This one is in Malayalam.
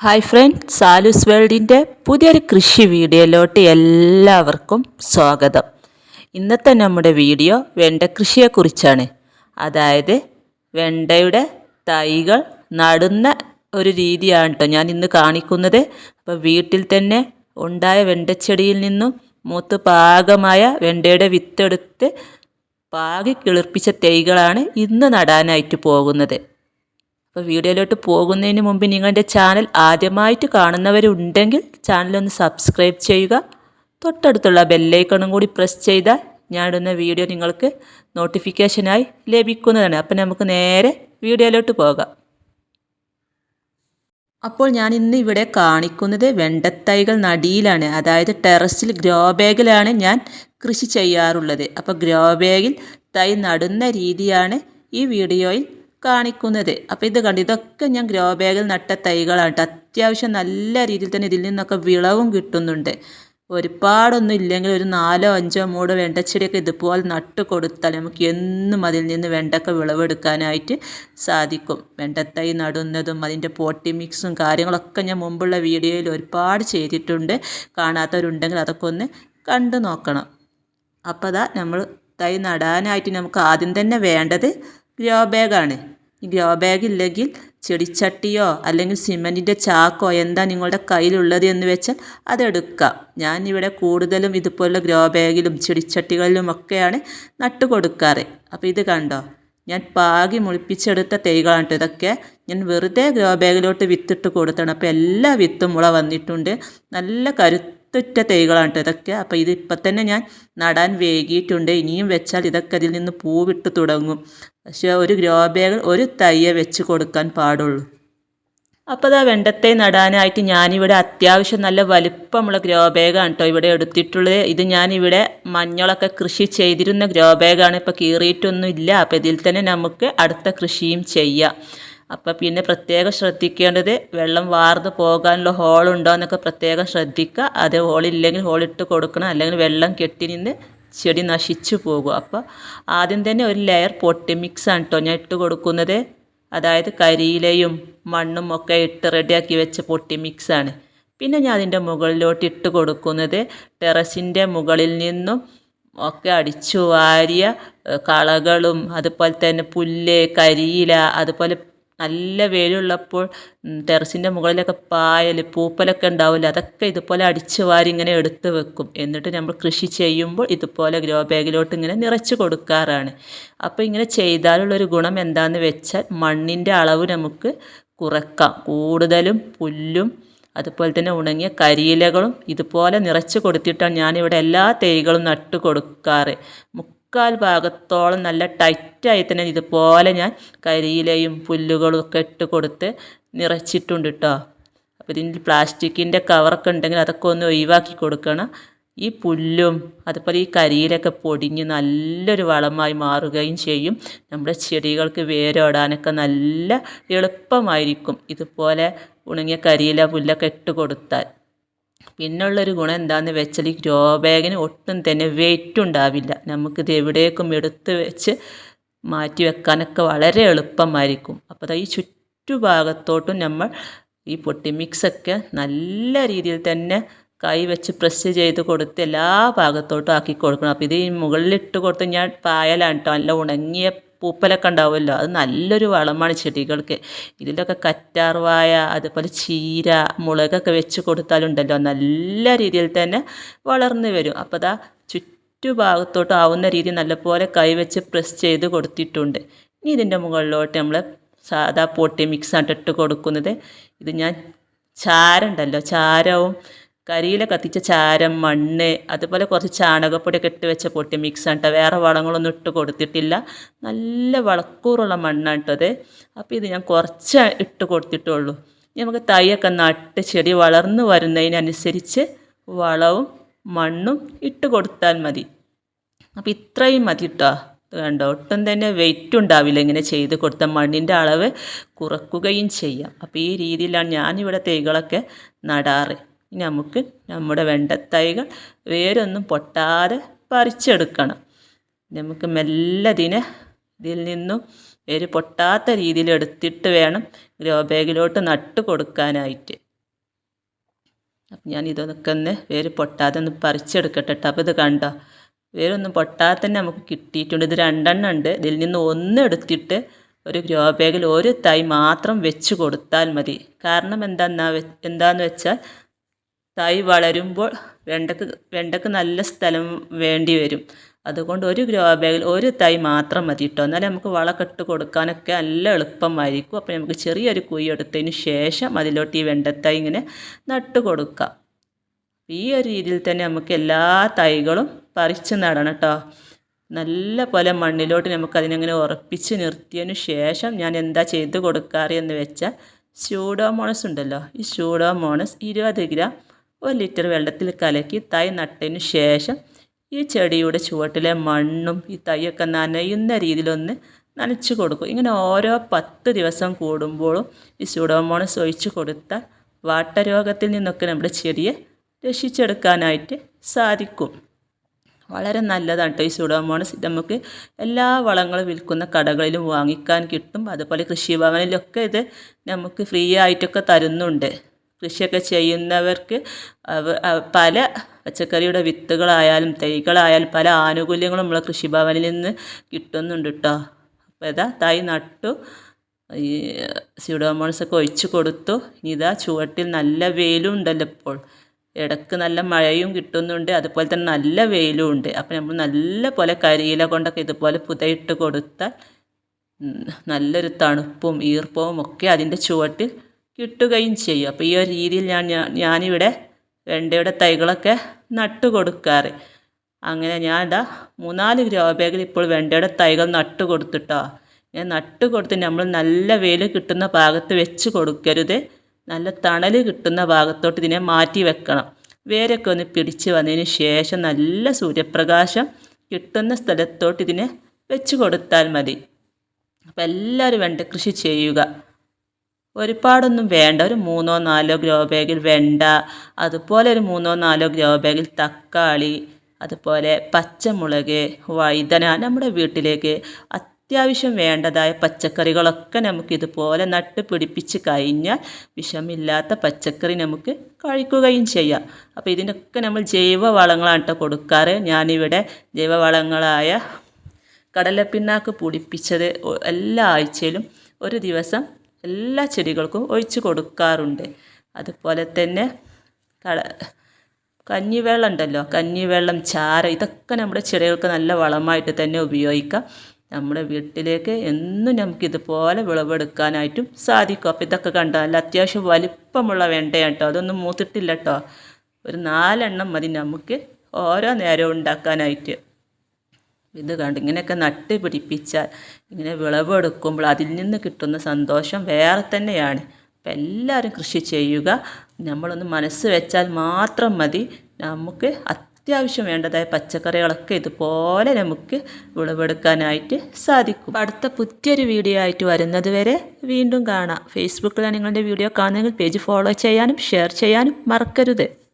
ഹായ് ഫ്രണ്ട് സാലൂസ് വേൾഡിന്റെ പുതിയൊരു കൃഷി വീഡിയോയിലോട്ട് എല്ലാവർക്കും സ്വാഗതം. ഇന്നത്തെ നമ്മുടെ വീഡിയോ വെണ്ട കൃഷിയെക്കുറിച്ചാണ് അതായത് വെണ്ടയുടെ തൈകൾ നടുന്ന ഒരു രീതിയാണ് കേട്ടോ ഞാൻ ഇന്ന് കാണിക്കുന്നത്. അപ്പോൾ വീട്ടിൽ തന്നെ ഉണ്ടായ വെണ്ടച്ചെടിയിൽ നിന്നും മൂത്ത് പാകമായ വെണ്ടയുടെ വിത്തെടുത്ത് പാകി കിളിർപ്പിച്ച തൈകളാണ് ഇന്ന് നടാനായിട്ട് പോകുന്നത്. അപ്പോൾ വീഡിയോയിലോട്ട് പോകുന്നതിന് മുമ്പ് നിങ്ങളുടെ ചാനൽ ആദ്യമായിട്ട് കാണുന്നവരുണ്ടെങ്കിൽ ചാനലൊന്ന് സബ്സ്ക്രൈബ് ചെയ്യുക. തൊട്ടടുത്തുള്ള ബെല്ലൈക്കണും കൂടി പ്രസ് ചെയ്താൽ ഞാനിടുന്ന വീഡിയോ നിങ്ങൾക്ക് നോട്ടിഫിക്കേഷനായി ലഭിക്കുന്നതാണ്. അപ്പം നമുക്ക് നേരെ വീഡിയോയിലോട്ട് പോകാം. അപ്പോൾ ഞാൻ ഇന്ന് ഇവിടെ കാണിക്കുന്നത് വെണ്ടത്തൈകൾ നടിയിലാണ്. അതായത് ടെറസിൽ ഗ്രോ ബാഗിലാണ് ഞാൻ കൃഷി ചെയ്യാറുള്ളത്. അപ്പോൾ ഗ്രോ ബാഗിൽ തൈ നടുന്ന രീതിയാണ് ഈ വീഡിയോയിൽ കാണിക്കുന്നത്. അപ്പോൾ ഇത് കണ്ടു ഇതൊക്കെ ഞാൻ ഗ്രോ ബാഗിൽ നട്ട തൈകളാണ് കേട്ടോ അത്യാവശ്യം നല്ല രീതിയിൽ തന്നെ ഇതിൽ നിന്നൊക്കെ വിളവും കിട്ടുന്നുണ്ട്. ഒരുപാടൊന്നും ഇല്ലെങ്കിൽ ഒരു നാലോ അഞ്ചോ മൂടോ വെണ്ടച്ചെടിയൊക്കെ ഇതുപോലെ നട്ട് കൊടുത്താൽ നമുക്ക് എന്നും അതിൽ നിന്ന് വെണ്ടക്ക വിളവെടുക്കാനായിട്ട് സാധിക്കും. വെണ്ടത്തൈ നടുന്നതും അതിന്റെ പോട്ടി മിക്സും കാര്യങ്ങളൊക്കെ ഞാൻ മുമ്പുള്ള വീഡിയോയിൽ ഒരുപാട് ചെയ്തിട്ടുണ്ട്. കാണാത്തവരുണ്ടെങ്കിൽ അതൊക്കെ ഒന്ന് കണ്ടു നോക്കണം. അപ്പോൾ അതാ നമ്മൾ തൈ നടാനായിട്ട് നമുക്ക് ആദ്യം തന്നെ വേണ്ടത് ഗ്രോ ബാഗാണ് ഈ ഗ്രോ ബാഗ് ഇല്ലെങ്കിൽ ചെടിച്ചട്ടിയോ അല്ലെങ്കിൽ സിമന്റിന്റെ ചാക്കോ എന്താ നിങ്ങളുടെ കയ്യിലുള്ളത് എന്ന് വെച്ചാൽ അതെടുക്കാം. ഞാനിവിടെ കൂടുതലും ഇതുപോലുള്ള ഗ്രോ ബാഗിലും ചെടിച്ചട്ടികളിലും ഒക്കെയാണ് നട്ടു കൊടുക്കാറ് അപ്പോൾ ഇത് കണ്ടോ? ഞാൻ പാകി മുളിപ്പിച്ചെടുത്ത തൈകളാണ് ഇതൊക്കെ. ഞാൻ വെറുതെ ഗ്രോ ബാഗിലോട്ട് വിത്തിട്ട് കൊടുത്താണ്. അപ്പോൾ എല്ലാ വിത്തും മുള വന്നിട്ടുണ്ട്. നല്ല കരുത്ത് ഒറ്റ തൈകളാണ് കേട്ടോ ഇതൊക്കെ. അപ്പോൾ ഇത് ഇപ്പം തന്നെ ഞാൻ നടാൻ വേകിയിട്ടുണ്ട് ഇനിയും വെച്ചാൽ ഇതൊക്കെ അതിൽ നിന്ന് പൂവിട്ട് തുടങ്ങും. പക്ഷേ ഒരു ഗ്രോ ഒരു തയ്യെ വെച്ച് കൊടുക്കാൻ പാടുള്ളൂ. അപ്പോൾ അതാ വെണ്ടത്തെ നടാനായിട്ട് ഞാനിവിടെ അത്യാവശ്യം നല്ല വലിപ്പമുള്ള ഗ്രോ ബാഗാണ് കേട്ടോ ഇവിടെ എടുത്തിട്ടുള്ളത്. ഇത് ഞാനിവിടെ മഞ്ഞളൊക്കെ കൃഷി ചെയ്തിരുന്ന ഗ്രോ ബാഗാണ്. ഇപ്പോൾ കീറിയിട്ടൊന്നും ഇല്ല. അപ്പോൾ ഇതിൽ തന്നെ നമുക്ക് അടുത്ത കൃഷിയും ചെയ്യാം. അപ്പോൾ പിന്നെ പ്രത്യേകം ശ്രദ്ധിക്കേണ്ടത് വെള്ളം വാർന്ന് പോകാനുള്ള ഹോൾ ഹോളുണ്ടോ എന്നൊക്കെ പ്രത്യേകം ശ്രദ്ധിക്കുക. അത് ഹോളില്ലെങ്കിൽ ഹോളിട്ട് കൊടുക്കണം. അല്ലെങ്കിൽ വെള്ളം കെട്ടി നിന്ന് ചെടി നശിച്ചു പോകും. അപ്പോൾ ആദ്യം തന്നെ ഒരു ലെയർ പൊട്ടി ആണ് കേട്ടോ ഞാൻ ഇട്ട് കൊടുക്കുന്നത്. അതായത് കരിയിലയും മണ്ണും ഒക്കെ ഇട്ട് റെഡിയാക്കി വെച്ച പൊട്ടി ആണ്. പിന്നെ ഞാൻ അതിന്റെ മുകളിലോട്ട് ഇട്ട് കൊടുക്കുന്നത് ടെറസിന്റെ മുകളിൽ നിന്നും ഒക്കെ അടിച്ചു വാരിയ കളകളും അതുപോലെ തന്നെ പുല്ല് കരിയില അതുപോലെ നല്ല വെയിലുള്ളപ്പോൾ ടെറസിന്റെ മുകളിലൊക്കെ പായൽ പൂപ്പലൊക്കെ ഉണ്ടാവില്ല അതൊക്കെ ഇതുപോലെ അടിച്ചു വാരി ഇങ്ങനെ എടുത്ത് വെക്കും. എന്നിട്ട് നമ്മൾ കൃഷി ചെയ്യുമ്പോൾ ഇതുപോലെ ഗ്രോ ബാഗിലോട്ട് ഇങ്ങനെ നിറച്ച് കൊടുക്കാറാണ്. അപ്പോൾ ഇങ്ങനെ ചെയ്താലുള്ളൊരു ഗുണം എന്താണെന്ന് വെച്ചാൽ മണ്ണിന്റെ അളവ് നമുക്ക് കുറക്കാം. കൂടുതലും പുല്ലും അതുപോലെ തന്നെ ഉണങ്ങിയ കരിയിലകളും ഇതുപോലെ നിറച്ച് കൊടുത്തിട്ടാണ് ഞാനിവിടെ എല്ലാ തൈകളും നട്ട് കൊടുക്കാറ്. മുക്കാൽ ഭാഗത്തോളം നല്ല ടൈറ്റായി തന്നെ ഇതുപോലെ ഞാൻ കരിയിലയും പുല്ലുകളും ഒക്കെ ഇട്ട് കൊടുത്ത് നിറച്ചിട്ടുണ്ട് കേട്ടോ അപ്പോൾ ഇതിന്റെ പ്ലാസ്റ്റിക്കിന്റെ കവറൊക്കെ ഉണ്ടെങ്കിൽ അതൊക്കെ ഒന്ന് ഒഴിവാക്കി കൊടുക്കണം. ഈ പുല്ലും അതുപോലെ ഈ കരിയിലൊക്കെ പൊടിഞ്ഞ് നല്ലൊരു വളമായി മാറുകയും ചെയ്യും. നമ്മുടെ ചെടികൾക്ക് വേരോടാനൊക്കെ നല്ല എളുപ്പമായിരിക്കും ഇതുപോലെ ഉണങ്ങിയ കരിയില പുല്ലൊക്കെ ഇട്ട് കൊടുത്താൽ. പിന്നുള്ളൊരു ഗുണം എന്താണെന്ന് വെച്ചാൽ ഈ ഗ്രോ ബാഗിന് ഒട്ടും തന്നെ വെയിറ്റ് ഉണ്ടാവില്ല. നമുക്കിത് എവിടേക്കും എടുത്ത് വെച്ച് മാറ്റി വെക്കാനൊക്കെ വളരെ എളുപ്പമായിരിക്കും. അപ്പോൾ ഈ ചുറ്റുഭാഗത്തോട്ടും നമ്മൾ ഈ പൊട്ടി മിക്സൊക്കെ നല്ല രീതിയിൽ തന്നെ കൈ വെച്ച് പ്രസ് ചെയ്ത് കൊടുത്ത് എല്ലാ ഭാഗത്തോട്ടും ആക്കി കൊടുക്കണം. അപ്പോൾ ഇത് ഈ മുകളിലിട്ട് കൊടുത്ത് ഞാൻ പായലാണ് കേട്ടോ നല്ല ഉണങ്ങിയ പൂപ്പലൊക്കെ ഉണ്ടാവുമല്ലോ. അത് നല്ലൊരു വളമാണ് ചെടികൾക്ക്. ഇതിലൊക്കെ കറ്റാർവായ അതുപോലെ ചീര മുളകൊക്കെ വെച്ച് കൊടുത്താലുണ്ടല്ലോ. നല്ല രീതിയിൽ തന്നെ വളർന്നു വരും. അപ്പോൾ അതാ ചുറ്റുഭാഗത്തോട്ട് ആവുന്ന രീതി നല്ലപോലെ കൈവച്ച് പ്രസ് ചെയ്ത് കൊടുത്തിട്ടുണ്ട്. ഇനി ഇതിന്റെ മുകളിലോട്ട് നമ്മൾ സാധാ പൊട്ടി മിക്സ് ആയിട്ട് ഇട്ട് കൊടുക്കുന്നത്. ഇത് ഞാൻ ചാരമുണ്ടല്ലോ ചാരവും കരിയില കത്തിച്ച ചാരം മണ്ണ് അതുപോലെ കുറച്ച് ചാണകപ്പൊടിയൊക്കെ ഇട്ട് വെച്ച പൊട്ടി മിക്സ് ആണ് കേട്ടോ വേറെ വളങ്ങളൊന്നും ഇട്ട് കൊടുത്തിട്ടില്ല. നല്ല വളക്കൂറുള്ള മണ്ണാണ് കേട്ടോ അത് അപ്പോൾ ഇത് ഞാൻ കുറച്ച് ഇട്ട് കൊടുത്തിട്ടുള്ളൂ. നമുക്ക് തൈയൊക്കെ നട്ട് ചെടി വളർന്നു വരുന്നതിനനുസരിച്ച് വളവും മണ്ണും ഇട്ട് കൊടുത്താൽ മതി. അപ്പോൾ ഇത്രയും മതി കേട്ടോ കണ്ടോ? ഒട്ടും തന്നെ വെയിറ്റ് ഉണ്ടാവില്ല ഇങ്ങനെ ചെയ്ത് കൊടുത്ത മണ്ണിന്റെ അളവ് കുറക്കുകയും ചെയ്യാം. അപ്പോൾ ഈ രീതിയിലാണ് ഞാനിവിടെ തൈകളൊക്കെ നടാറ്. നമുക്ക് നമ്മുടെ വെണ്ടത്തൈകൾ വേരൊന്നും പൊട്ടാതെ പറിച്ചെടുക്കണം. നമുക്ക് മെല്ലെ ഇതിനെ ഇതിൽ നിന്നും വേര് പൊട്ടാത്ത രീതിയിൽ എടുത്തിട്ട് വേണം ഗ്രോ ബാഗിലോട്ട് നട്ട് കൊടുക്കാനായിട്ട്. അപ്പം ഞാൻ ഇതൊക്കെ ഒന്ന് വേര് പൊട്ടാതെ ഒന്ന് പറിച്ചെടുക്കട്ടെ കേട്ടോ അപ്പോൾ ഇത് കണ്ടോ? വേരൊന്നും പൊട്ടാതെ തന്നെ നമുക്ക് കിട്ടിയിട്ടുണ്ട്. ഇത് രണ്ടെണ്ണം ഉണ്ട്. ഇതിൽ നിന്ന് ഒന്ന് എടുത്തിട്ട് ഒരു ഗ്രോ ബാഗിൽ ഒരു തൈ മാത്രം വെച്ച് കൊടുത്താൽ മതി. കാരണം എന്താന്നാ എന്താന്ന് വെച്ചാൽ തൈ വളരുമ്പോൾ വെണ്ടക്ക് വെണ്ടക്ക് നല്ല സ്ഥലം വേണ്ടി വരും. അതുകൊണ്ട് ഒരു ഗ്രോ ബാഗിൽ ഒരു തൈ മാത്രം മതി കേട്ടോ എന്നാലേ നമുക്ക് വളക്കെട്ട് കൊടുക്കാനൊക്കെ നല്ല എളുപ്പമായിരിക്കും. അപ്പോൾ നമുക്ക് ചെറിയൊരു കുഴി എടുത്തതിന് ശേഷം അതിലോട്ട് ഈ വെണ്ടത്തൈ ഇങ്ങനെ നട്ട് കൊടുക്കാം. ഈ ഒരു രീതിയിൽ തന്നെ നമുക്ക് എല്ലാ തൈകളും പറിച്ച് നടണം കേട്ടോ നല്ല പോലെ മണ്ണിലോട്ട് നമുക്ക് അതിനങ്ങനെ ഉറപ്പിച്ച് നിർത്തിയതിനു ശേഷം ഞാൻ എന്താ ചെയ്ത് കൊടുക്കാറ് എന്ന് വെച്ചാൽ സ്യൂഡോമോണസ് ഉണ്ടല്ലോ. ഈ സ്യൂഡോമോണസ് ഇരുപത് ഗ്രാം ഒരു ലിറ്റർ വെള്ളത്തിൽ കലക്കി തൈ നട്ടതിന് ശേഷം ഈ ചെടിയുടെ ചുവട്ടിലെ മണ്ണും ഈ തൈയൊക്കെ നനയുന്ന രീതിയിലൊന്ന് നനച്ചു കൊടുക്കും. ഇങ്ങനെ ഓരോ പത്ത് ദിവസം കൂടുമ്പോഴും ഈ സ്യൂഡോമോണസ് ഒഴിച്ച് കൊടുത്താൽ വാട്ടരോഗത്തിൽ നിന്നൊക്കെ നമ്മുടെ ചെടിയെ രക്ഷിച്ചെടുക്കാനായിട്ട് സാധിക്കും. വളരെ നല്ലതാണ് കേട്ടോ ഈ സുഡോമോണസ് ഇത് നമുക്ക് എല്ലാ വളങ്ങളും വിൽക്കുന്ന കടകളിലും വാങ്ങിക്കാൻ കിട്ടും. അതുപോലെ കൃഷിഭവനിലൊക്കെ ഇത് നമുക്ക് ഫ്രീ ആയിട്ടൊക്കെ തരുന്നുണ്ട്. കൃഷിയൊക്കെ ചെയ്യുന്നവർക്ക് പല പച്ചക്കറിയുടെ വിത്തുകളായാലും തൈകളായാലും പല ആനുകൂല്യങ്ങളും നമ്മളെ കൃഷിഭവനിൽ നിന്ന് കിട്ടുന്നുണ്ട് കേട്ടോ അപ്പോൾ ഇതാ തൈ നട്ടു. ഈ സ്യൂഡോമോൺസൊക്കെ ഒഴിച്ച് കൊടുത്തു. ഇനി ഇതാ ചുവട്ടിൽ നല്ല വെയിലും ഉണ്ടല്ലോ ഇപ്പോൾ. ഇടയ്ക്ക് നല്ല മഴയും കിട്ടുന്നുണ്ട്. അതുപോലെ തന്നെ നല്ല വെയിലും ഉണ്ട്. അപ്പോൾ നമ്മൾ നല്ല പോലെ കരിയില കൊണ്ടൊക്കെ ഇതുപോലെ പുതയിട്ട് കൊടുത്താൽ നല്ലൊരു തണുപ്പും ഈർപ്പവും ഒക്കെ അതിന്റെ ചുവട്ടിൽ കിട്ടുകയും ചെയ്യും. അപ്പോൾ ഈ ഒരു രീതിയിൽ ഞാൻ ഞാനിവിടെ വെണ്ടയുടെ തൈകളൊക്കെ നട്ടു കൊടുക്കാറ്. അങ്ങനെ ഞാൻ ഇതാ മൂന്നാൽ ഗ്രോ ബാഗിൽ ഇപ്പോൾ വെണ്ടയുടെ തൈകൾ നട്ട് കൊടുത്തിട്ടോ. ഞാൻ നട്ട് കൊടുത്ത് നമ്മൾ നല്ല വെയിൽ കിട്ടുന്ന ഭാഗത്ത് വെച്ച് കൊടുക്കരുത്. നല്ല തണൽ കിട്ടുന്ന ഭാഗത്തോട്ട് ഇതിനെ മാറ്റി വെക്കണം. വേരൊക്കെ ഒന്ന് പിടിച്ച് വന്നതിന് ശേഷം നല്ല സൂര്യപ്രകാശം കിട്ടുന്ന സ്ഥലത്തോട്ട് ഇതിനെ വെച്ച് കൊടുത്താൽ മതി. അപ്പോൾ എല്ലാവരും വെണ്ട കൃഷി ചെയ്യുക. ഒരുപാടൊന്നും വേണ്ട. ഒരു മൂന്നോ നാലോ ഗ്രോ ബാഗിൽ വെണ്ട. അതുപോലെ ഒരു മൂന്നോ നാലോ ഗ്രോ ബാഗിൽ തക്കാളി. അതുപോലെ പച്ചമുളക് വഴുതന നമ്മുടെ വീട്ടിലേക്ക് അത്യാവശ്യം വേണ്ടതായ പച്ചക്കറികളൊക്കെ നമുക്ക് ഇതുപോലെ നട്ട് പിടിപ്പിച്ച് കഴിഞ്ഞാൽ വിഷമില്ലാത്ത പച്ചക്കറി നമുക്ക് കഴിക്കുകയും ചെയ്യാം. അപ്പോൾ ഇതിനൊക്കെ നമ്മൾ ജൈവ വളങ്ങളാണ് കേട്ടോ കൊടുക്കാറ്. ഞാനിവിടെ ജൈവവളങ്ങളായ കടലപ്പിണ്ണാക്ക് പൊടിപ്പിച്ചത് എല്ലാ ആഴ്ചയിലും ഒരു ദിവസം എല്ലാ ചെടികൾക്കും ഒഴിച്ചു കൊടുക്കാറുണ്ട്. അതുപോലെ തന്നെ കള കഞ്ഞിവെള്ളം ഉണ്ടല്ലോ കഞ്ഞിവെള്ളം ചാര ഇതൊക്കെ നമ്മുടെ ചെടികൾക്ക് നല്ല വളമായിട്ട് തന്നെ ഉപയോഗിക്കാം. നമ്മുടെ വീട്ടിലേക്ക് എന്നും നമുക്ക് ഇതുപോലെ വിളവെടുക്കാനായിട്ടും സാധിക്കും. അപ്പോൾ ഇതൊക്കെ കണ്ടാൽ അത്യാവശ്യം വലിപ്പമുള്ള വെണ്ടയാണ് കേട്ടോ. അതൊന്നും മൂത്തിട്ടില്ല കേട്ടോ. ഒരു നാലെണ്ണം മതി നമുക്ക് ഓരോ നേരവും ഉണ്ടാക്കാനായിട്ട്. ഇത് കണ്ട് ഇങ്ങനെയൊക്കെ നട്ട് പിടിപ്പിച്ചാൽ ഇങ്ങനെ വിളവെടുക്കുമ്പോൾ അതിൽ നിന്ന് കിട്ടുന്ന സന്തോഷം വേറെ തന്നെയാണ്. അപ്പം എല്ലാവരും കൃഷി ചെയ്യുക. നമ്മളൊന്ന് മനസ്സ് വെച്ചാൽ മാത്രം മതി. നമുക്ക് അത്യാവശ്യം വേണ്ടതായ പച്ചക്കറികളൊക്കെ ഇതുപോലെ നമുക്ക് വിളവെടുക്കാനായിട്ട് സാധിക്കും. അടുത്ത പുതിയൊരു വീഡിയോ ആയിട്ട് വരുന്നത് വരെ വീണ്ടും കാണാം. ഫേസ്ബുക്കിലാണ് നിങ്ങളുടെ വീഡിയോ കാണുന്നതെങ്കിൽ പേജ് ഫോളോ ചെയ്യാനും ഷെയർ ചെയ്യാനും മറക്കരുത്.